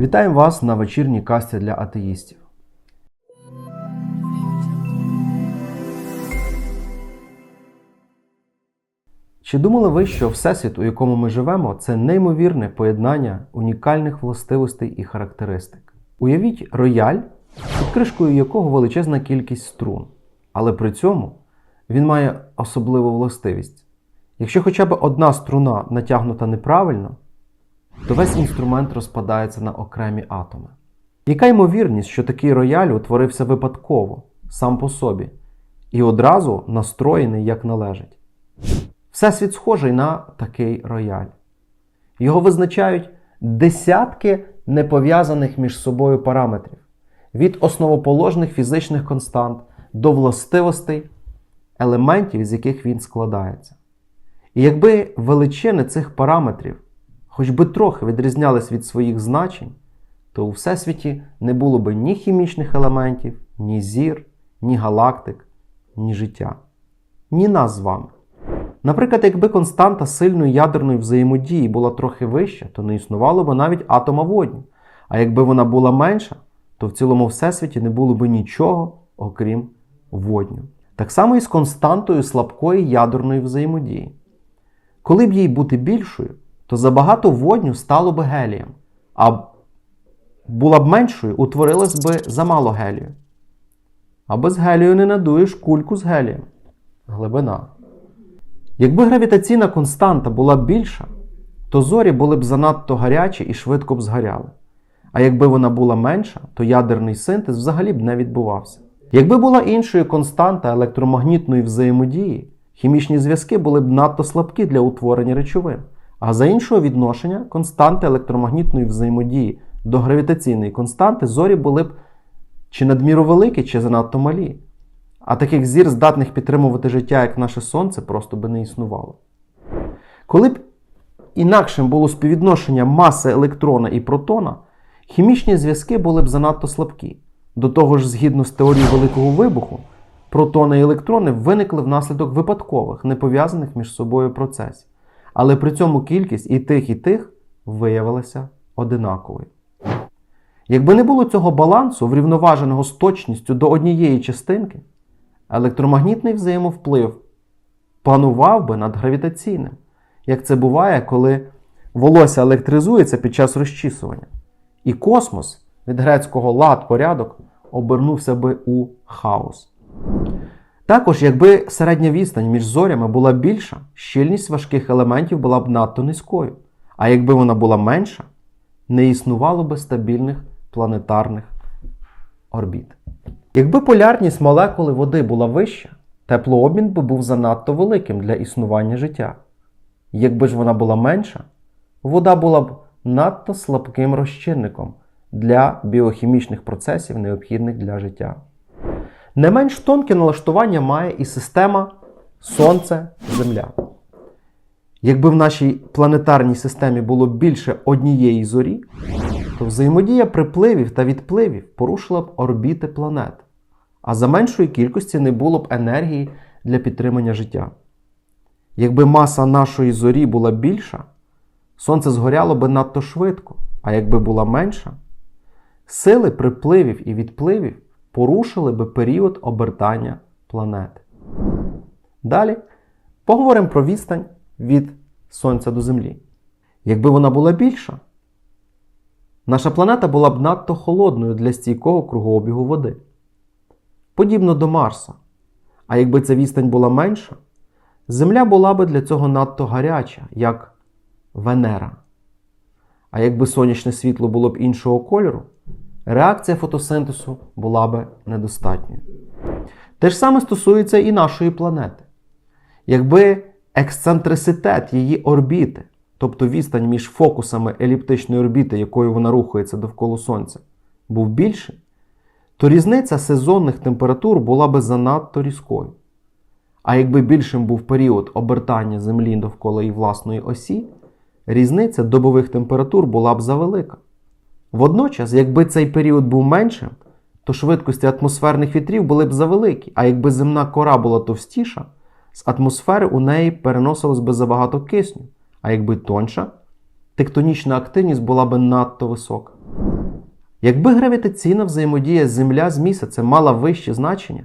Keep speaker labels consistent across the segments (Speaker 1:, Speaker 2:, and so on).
Speaker 1: Вітаємо вас на вечірній касті для атеїстів. Чи думали ви, що Всесвіт, у якому ми живемо, це неймовірне поєднання унікальних властивостей і характеристик? Уявіть рояль, під кришкою якого величезна кількість струн, але при цьому він має особливу властивість. Якщо хоча б одна струна натягнута неправильно, то весь інструмент розпадається на окремі атоми. Яка ймовірність, що такий рояль утворився випадково, сам по собі, і одразу настроєний як належить? Всесвіт схожий на такий рояль. Його визначають десятки непов'язаних між собою параметрів від основоположних фізичних констант до властивостей елементів, з яких він складається. І якби величини цих параметрів хоч би трохи відрізнялись від своїх значень, то у Всесвіті не було би ні хімічних елементів, ні зір, ні галактик, ні життя, ні нас з вами. Наприклад, якби константа сильної ядерної взаємодії була трохи вища, то не існувало б навіть атома водню. А якби вона була менша, то в цілому всесвіті не було б нічого, окрім водню. Так само і з константою слабкої ядерної взаємодії. Коли б їй бути більшою, то забагато водню стало б гелієм, а була б меншою, утворилось би замало гелію. А без гелію не надуєш кульку з гелієм. Глибина. Якби гравітаційна константа була більша, то зорі були б занадто гарячі і швидко б згоряли. А якби вона була менша, то ядерний синтез взагалі б не відбувався. Якби була іншою константа електромагнітної взаємодії, хімічні зв'язки були б надто слабкі для утворення речовин. А за іншого відношення, константи електромагнітної взаємодії до гравітаційної константи зорі були б чи надміру великі, чи занадто малі. А таких зір, здатних підтримувати життя, як наше Сонце, просто би не існувало. Коли б інакшим було співвідношення маси електрона і протона, хімічні зв'язки були б занадто слабкі. До того ж, згідно з теорією Великого вибуху, протони і електрони виникли внаслідок випадкових, не пов'язаних між собою процесів. Але при цьому кількість і тих, і тих виявилася одинаковою. Якби не було цього балансу, врівноваженого з точністю до однієї частинки, електромагнітний взаємовплив панував би над гравітаційним, як це буває, коли волосся електризується під час розчісування. І космос від грецького лад порядок обернувся би у хаос. Також, якби середня відстань між зорями була більша, щільність важких елементів була б надто низькою. А якби вона була менша, не існувало би стабільних планетарних орбіт. Якби полярність молекули води була вища, теплообмін би був занадто великим для існування життя. Якби ж вона була менша, вода була б надто слабким розчинником для біохімічних процесів, необхідних для життя. Не менш тонке налаштування має і система Сонце-Земля. Якби в нашій планетарній системі було більше однієї зорі, то взаємодія припливів та відпливів порушила б орбіти планет, а за меншої кількості не було б енергії для підтримання життя. Якби маса нашої зорі була більша, сонце згоряло би надто швидко, а якби була менша, сили припливів і відпливів порушили би період обертання планети. Далі поговоримо про відстань від Сонця до Землі. Якби вона була більша, наша планета була б надто холодною для стійкого кругообігу води. Подібно до Марса. А якби ця відстань була менша, Земля була б для цього надто гаряча, як Венера. А якби сонячне світло було б іншого кольору, реакція фотосинтезу була б недостатньою. Те ж саме стосується і нашої планети. Якби ексцентриситет її орбіти, тобто відстань між фокусами еліптичної орбіти, якою вона рухається довкола Сонця, був більший, то різниця сезонних температур була би занадто різкою. А якби більшим був період обертання Землі довкола її власної осі, різниця добових температур була б завелика. Водночас, якби цей період був меншим, то швидкості атмосферних вітрів були б завеликі, а якби земна кора була товстіша, з атмосфери у неї переносилось би забагато кисню, а якби тонша, тектонічна активність була б надто висока. Якби гравітаційна взаємодія Земля з місяцем мала вище значення,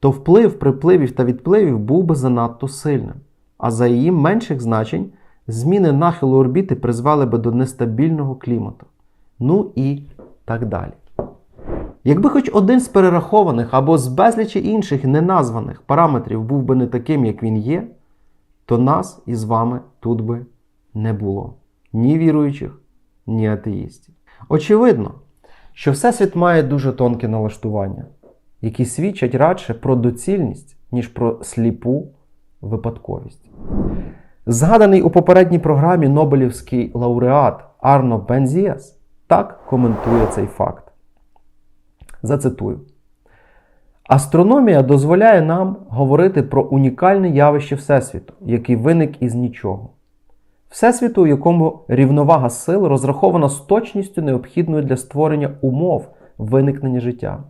Speaker 1: то вплив припливів та відпливів був би занадто сильним, а за її менших значень зміни нахилу орбіти призвели би до нестабільного клімату. Ну і так далі. Якби хоч один з перерахованих або з безлічі інших неназваних параметрів був би не таким, як він є, то нас із вами тут би не було ні віруючих, ні атеїстів. Очевидно, що Всесвіт має дуже тонке налаштування, які свідчать радше про доцільність, ніж про сліпу випадковість. Згаданий у попередній програмі Нобелівський лауреат Арно Бензіас так коментує цей факт. Зацитую. Астрономія дозволяє нам говорити про унікальне явище Всесвіту, який виник із нічого. Всесвіту, у якому рівновага сил розрахована з точністю необхідною для створення умов виникнення життя,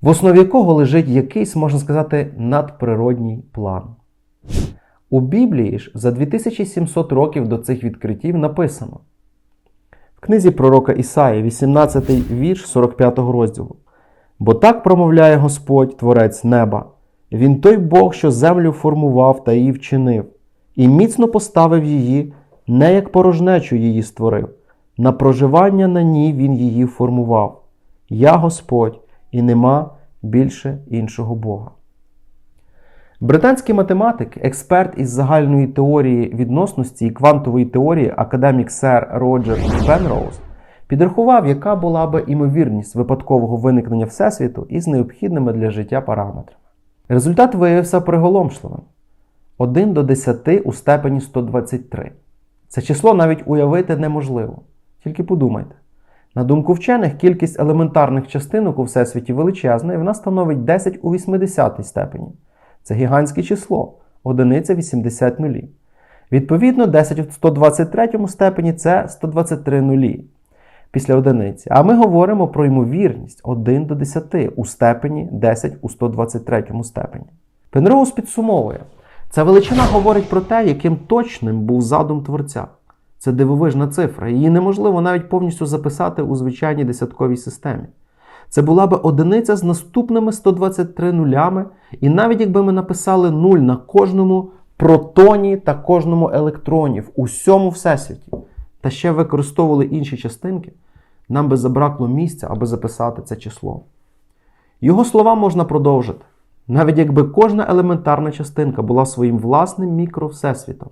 Speaker 1: в основі якого лежить якийсь, можна сказати, надприродній план. У Біблії ж за 2700 років до цих відкриттів написано книзі пророка Ісаї, 18 вірш 45 розділу. Бо так промовляє Господь, Творець неба, Він той Бог, що землю формував та її вчинив, і міцно поставив її, не як порожнечу її створив. На проживання на ній Він її формував. Я Господь, і нема більше іншого Бога. Британський математик, експерт із загальної теорії відносності і квантової теорії академік сер Роджер Пенроуз підрахував, яка була би імовірність випадкового виникнення Всесвіту із необхідними для життя параметрами. Результат виявився приголомшливим: 1 до 10 у степені 123. Це число навіть уявити неможливо. Тільки подумайте. На думку вчених, кількість елементарних частинок у всесвіті величезна, і вона становить 10 у 80 степені. Це гігантське число, одиниця 80 нулі. Відповідно, 10 у 123 степені це 123 нулі після одиниці. А ми говоримо про ймовірність 1 до 10 у степені 10 у 123 степені. Пенроуз підсумовує, ця величина говорить про те, яким точним був задум творця. Це дивовижна цифра, її неможливо навіть повністю записати у звичайній десятковій системі. Це була би одиниця з наступними 123 нулями, і навіть якби ми написали 0 на кожному протоні та кожному електроні в усьому всесвіті, та ще використовували інші частинки, нам би забракло місця, аби записати це число. Його слова можна продовжити, навіть якби кожна елементарна частинка була своїм власним мікровсесвітом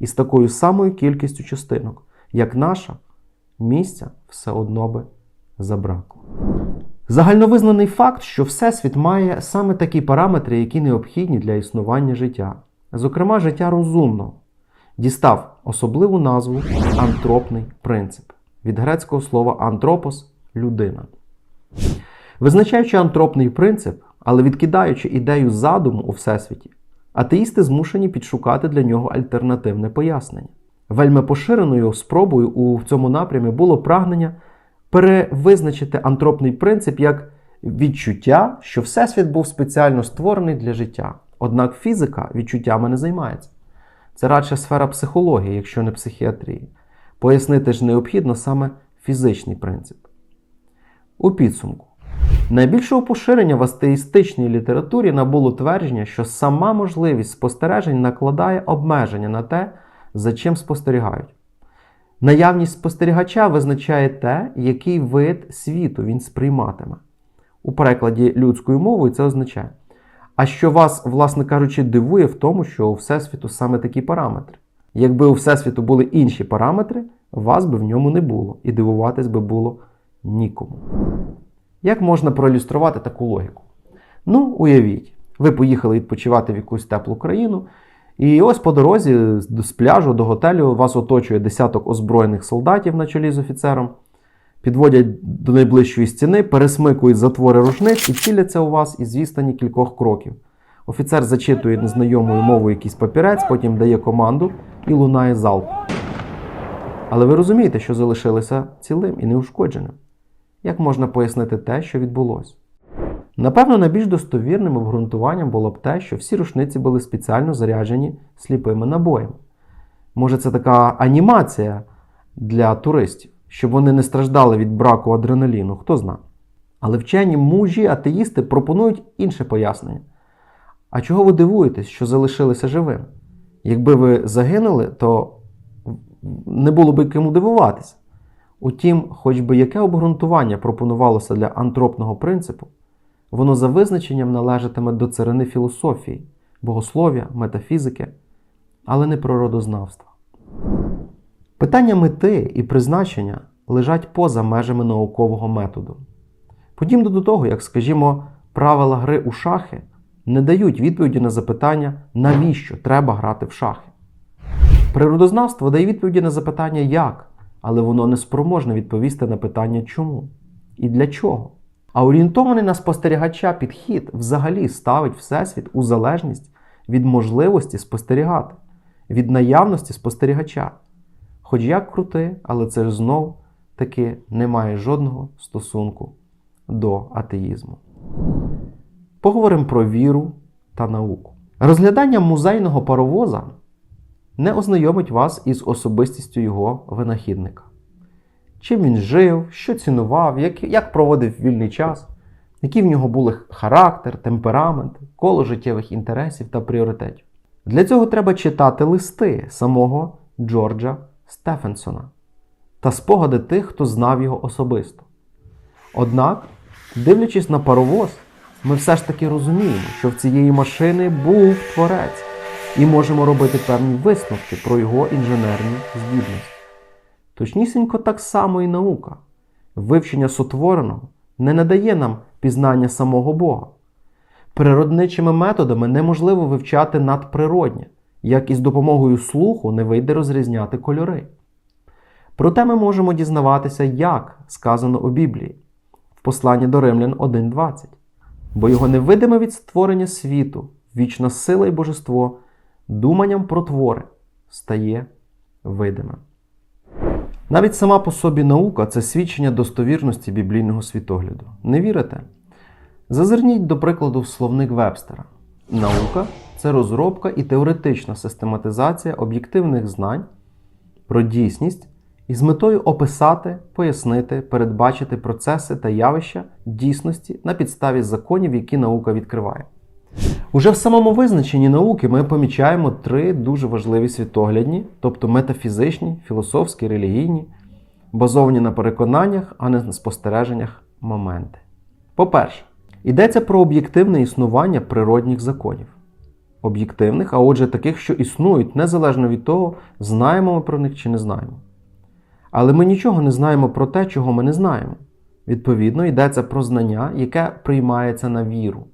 Speaker 1: і з такою самою кількістю частинок, як наша, місця все одно би забракло. Загальновизнаний факт, що Всесвіт має саме такі параметри, які необхідні для існування життя, зокрема, життя розумного, дістав особливу назву антропний принцип від грецького слова антропос людина. Визначаючи антропний принцип, але відкидаючи ідею задуму у Всесвіті, атеїсти змушені підшукати для нього альтернативне пояснення. Вельми поширеною спробою у цьому напрямі було прагнення перевизначити антропний принцип як відчуття, що Всесвіт був спеціально створений для життя. Однак фізика відчуттями не займається. Це радше сфера психології, якщо не психіатрії. Пояснити ж необхідно саме фізичний принцип. У підсумку, найбільшого поширення в астеїстичній літературі набуло твердження, що сама можливість спостережень накладає обмеження на те, за чим спостерігають. Наявність спостерігача визначає те, який вид світу він сприйматиме. У перекладі людською мовою це означає. А що вас, власне кажучи, дивує в тому, що у Всесвіту саме такі параметри. Якби у Всесвіту були інші параметри, вас би в ньому не було, і дивуватись би було нікому. Як можна проілюструвати таку логіку? Ну, уявіть, ви поїхали відпочивати в якусь теплу країну, і ось по дорозі з пляжу до готелю вас оточує десяток озброєних солдатів на чолі з офіцером, підводять до найближчої стіни, пересмикують затвори рушниць і ціляться у вас із відстані кількох кроків. Офіцер зачитує незнайомою мовою якийсь папірець, потім дає команду і лунає залп. Але ви розумієте, що залишилися цілим і неушкодженим. Як можна пояснити те, що відбулося? Напевно, найбільш достовірним обґрунтуванням було б те, що всі рушниці були спеціально заряджені сліпими набоями. Може, це така анімація для туристів, щоб вони не страждали від браку адреналіну, хто зна. Але вчені мужі атеїсти пропонують інше пояснення. А чого ви дивуєтесь, що залишилися живим? Якби ви загинули, то не було би кому дивуватися. Утім, хоч би яке обґрунтування пропонувалося для антропного принципу, воно за визначенням належатиме до царини філософії, богослов'я, метафізики, але не природознавства. Питання мети і призначення лежать поза межами наукового методу. Подібно до того, як, скажімо, правила гри у шахи не дають відповіді на запитання, навіщо треба грати в шахи. Природознавство дає відповіді на запитання як, але воно не спроможне відповісти на питання чому і для чого. А орієнтований на спостерігача підхід взагалі ставить Всесвіт у залежність від можливості спостерігати, від наявності спостерігача. Хоч як крути, але це ж знов таки не має жодного стосунку до атеїзму. Поговоримо про віру та науку. Розглядання музейного паровоза не ознайомить вас із особистістю його винахідника. Чим він жив, що цінував, як, як проводив вільний час, які в нього були характер, темперамент, коло життєвих інтересів та пріоритетів. Для цього треба читати листи самого Джорджа Стефенсона та спогади тих, хто знав його особисто. Однак, дивлячись на паровоз, ми все ж таки розуміємо, що в цієї машини був творець, і можемо робити певні висновки про його інженерні здібності. Точнісінько так само і наука. Вивчення сотвореного не надає нам пізнання самого Бога. Природничими методами неможливо вивчати надприроднє, як і з допомогою слуху не вийде розрізняти кольори. Проте ми можемо дізнаватися, як сказано у Біблії в посланні до Римлян 1.20, бо його невидиме від створення світу, вічна сила і божество, думанням про твори стає видимим. Навіть сама по собі наука це свідчення достовірності біблійного світогляду. Не вірите? Зазирніть, до прикладу, в словник Вебстера. Наука це розробка і теоретична систематизація об'єктивних знань про дійсність із метою описати, пояснити, передбачити процеси та явища дійсності на підставі законів, які наука відкриває. Уже в самому визначенні науки ми помічаємо три дуже важливі світоглядні, тобто метафізичні, філософські, релігійні, базовані на переконаннях, а не на спостереженнях моменти. По-перше, йдеться про об'єктивне існування природних законів. Об'єктивних, а отже, таких, що існують незалежно від того, знаємо ми про них чи не знаємо. Але ми нічого не знаємо про те, чого ми не знаємо. Відповідно, йдеться про знання, яке приймається на віру.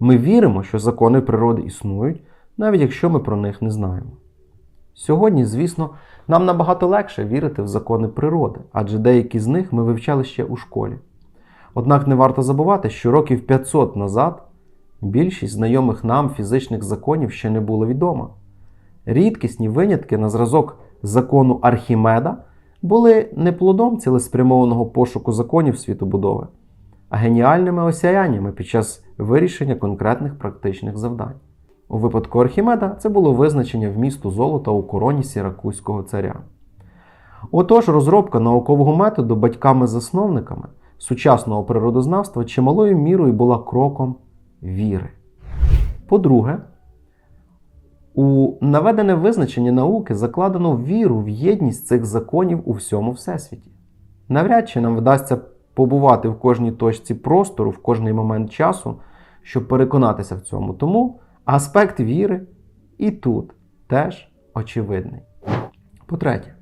Speaker 1: Ми віримо, що закони природи існують, навіть якщо ми про них не знаємо. Сьогодні, звісно, нам набагато легше вірити в закони природи, адже деякі з них ми вивчали ще у школі. Однак не варто забувати, що років 500 назад більшість знайомих нам фізичних законів ще не було відома. Рідкісні винятки на зразок закону Архімеда були не плодом цілеспрямованого пошуку законів світобудови, а геніальними осяяннями під час вирішення конкретних практичних завдань. У випадку Архімеда це було визначення вмісту золота у короні сіракузького царя. Отож, розробка наукового методу батьками-засновниками сучасного природознавства чималою мірою була кроком віри. По-друге, у наведене визначення науки закладено віру в єдність цих законів у всьому всесвіті. Навряд чи нам вдасться побувати в кожній точці простору в кожний момент часу, щоб переконатися в цьому. Тому аспект віри і тут теж очевидний. По-третє,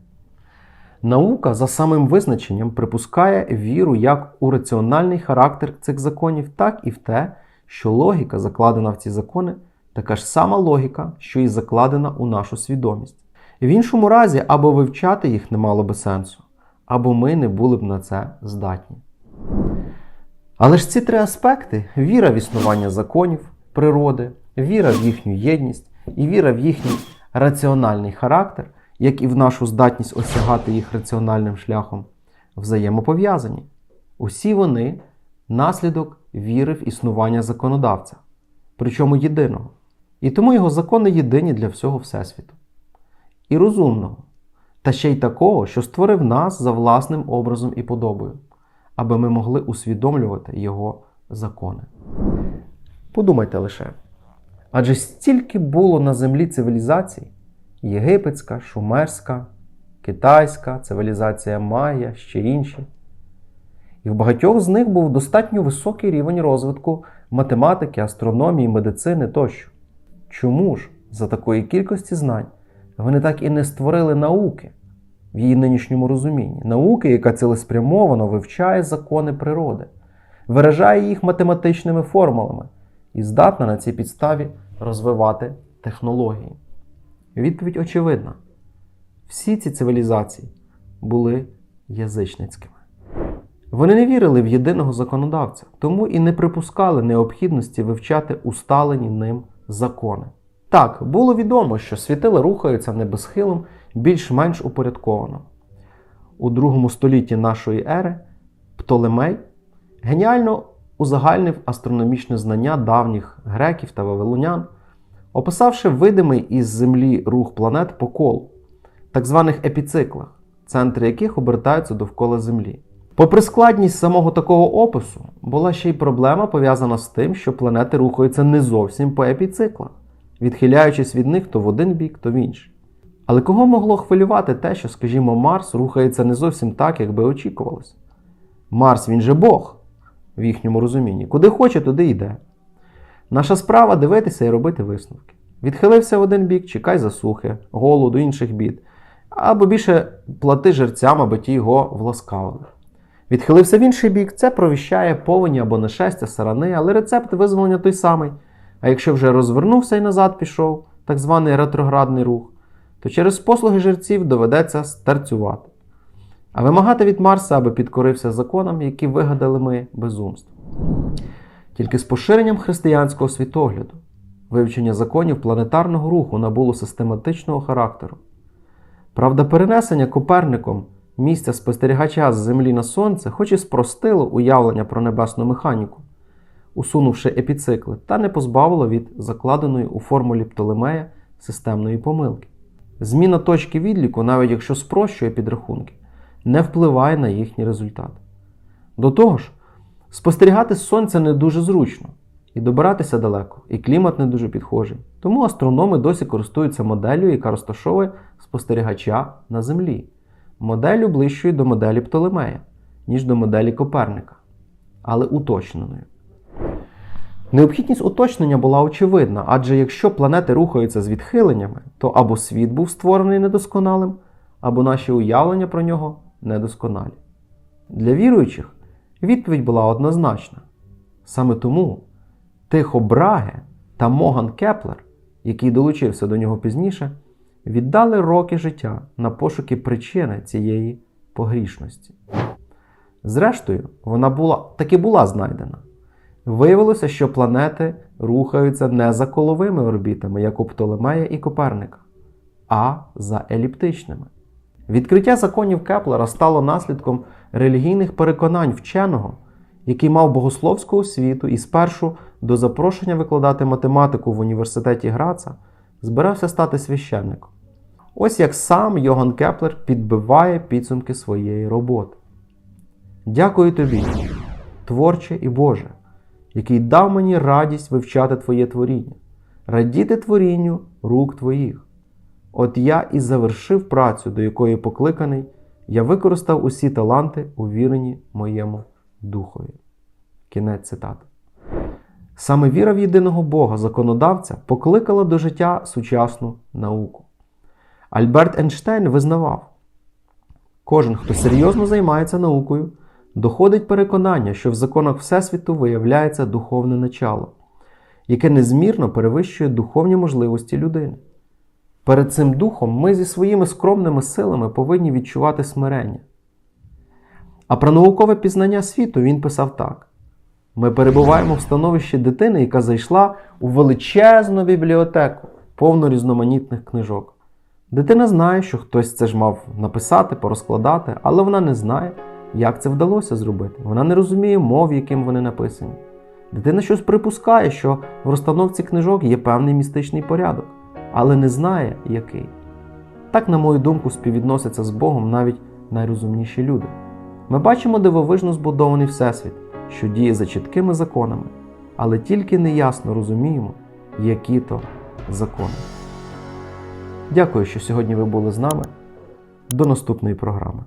Speaker 1: наука за самим визначенням припускає віру як у раціональний характер цих законів, так і в те, що логіка, закладена в ці закони, така ж сама логіка, що і закладена у нашу свідомість. В іншому разі, або вивчати їх не мало би сенсу, або ми не були б на це здатні. Але ж ці три аспекти віра в існування законів природи, віра в їхню єдність і віра в їхній раціональний характер, як і в нашу здатність осягати їх раціональним шляхом, взаємопов'язані. Усі вони наслідок віри в існування законодавця, причому єдиного. І тому його закони єдині для всього Всесвіту. І розумного. та ще й такого, що створив нас за власним образом і подобою, аби ми могли усвідомлювати Його закони. Подумайте лише. Адже стільки було на землі цивілізацій: єгипетська, шумерська, китайська, цивілізація Майя, ще інші. І в багатьох з них був достатньо високий рівень розвитку математики, астрономії, медицини тощо. Чому ж за такої кількості знань вони так і не створили науки в її нинішньому розумінні? Науки, яка цілеспрямовано вивчає закони природи, виражає їх математичними формулами і здатна на цій підставі розвивати технології. Відповідь очевидна: всі ці цивілізації були язичницькими. Вони не вірили в єдиного законодавця, тому і не припускали необхідності вивчати усталені ним закони. Так, було відомо, що світила рухаються небосхилом більш-менш упорядковано. У другому столітті нашої ери Птолемей геніально узагальнив астрономічне знання давніх греків та вавилонян, описавши видимий із Землі рух планет по колу, так званих епіциклах, центри яких обертаються довкола Землі. Попри складність самого такого опису, була ще й проблема пов'язана з тим, що планети рухаються не зовсім по епіциклах, відхиляючись від них то в один бік, то в інший. Але кого могло хвилювати те, що, скажімо, Марс рухається не зовсім так, як би очікувалося? Марс він же Бог в їхньому розумінні. Куди хоче, туди йде. Наша справа дивитися і робити висновки. Відхилився в один бік, чекай засухи, голоду, інших бід, або більше плати жерцям, аби ті його власкавили. Відхилився в інший бік, це провіщає повені або нашестя сарани, але рецепт визволення той самий. А якщо вже розвернувся і назад пішов, так званий ретроградний рух, то через послуги жерців доведеться старцювати. А вимагати від Марса, аби підкорився законам, які вигадали ми безумство. Тільки з поширенням християнського світогляду, вивчення законів планетарного руху набуло систематичного характеру. Правда, перенесення Коперником місця спостерігача з Землі на Сонце, хоч і спростило уявлення про небесну механіку, усунувши епіцикли, та не позбавило від закладеної у формулі Птолемея системної помилки. Зміна точки відліку, навіть якщо спрощує підрахунки, не впливає на їхній результат. До того ж, спостерігати з сонця не дуже зручно, і добиратися далеко, і клімат не дуже підхожий. Тому астрономи досі користуються моделлю, яка розташовує спостерігача на Землі, моделлю ближчою до моделі Птолемея, ніж до моделі Коперника, але уточненою. Необхідність уточнення була очевидна, адже якщо планети рухаються з відхиленнями, то або світ був створений недосконалим, або наші уявлення про нього недосконалі. Для віруючих відповідь була однозначна. Саме тому Тихо Браге та Моган Кеплер, який долучився до нього пізніше, віддали роки життя на пошуки причини цієї погрішності. Зрештою, вона була, таки була знайдена. Виявилося, що планети рухаються не за коловими орбітами, як у Птолемея і Коперника, а за еліптичними. Відкриття законів Кеплера стало наслідком релігійних переконань вченого, який мав богословську освіту і спершу до запрошення викладати математику в університеті Граца збирався стати священником. Ось як сам Йоган Кеплер підбиває підсумки своєї роботи. Дякую тобі, творче і Боже, який дав мені радість вивчати Твоє творіння, радіти творінню рук Твоїх. От я і завершив працю, до якої покликаний, я використав усі таланти, увірені моєму духові. Кінець цитати. Саме віра в єдиного Бога, законодавця, покликала до життя сучасну науку. Альберт Ейнштейн визнавав, кожен, хто серйозно займається наукою, доходить переконання, що в законах Всесвіту виявляється духовне начало, яке незмірно перевищує духовні можливості людини. Перед цим духом ми зі своїми скромними силами повинні відчувати смирення. А про наукове пізнання світу він писав так. Ми перебуваємо в становищі дитини, яка зайшла у величезну бібліотеку, повну різноманітних книжок. Дитина знає, що хтось це ж мав написати, порозкладати, але вона не знає, як це вдалося зробити. Вона не розуміє мов, яким вони написані. Дитина щось припускає, що в розстановці книжок є певний містичний порядок, але не знає, який. Так, на мою думку, співвідносяться з Богом навіть найрозумніші люди. Ми бачимо дивовижно збудований Всесвіт, що діє за чіткими законами, але тільки неясно розуміємо, які то закони. Дякую, що сьогодні ви були з нами. До наступної програми.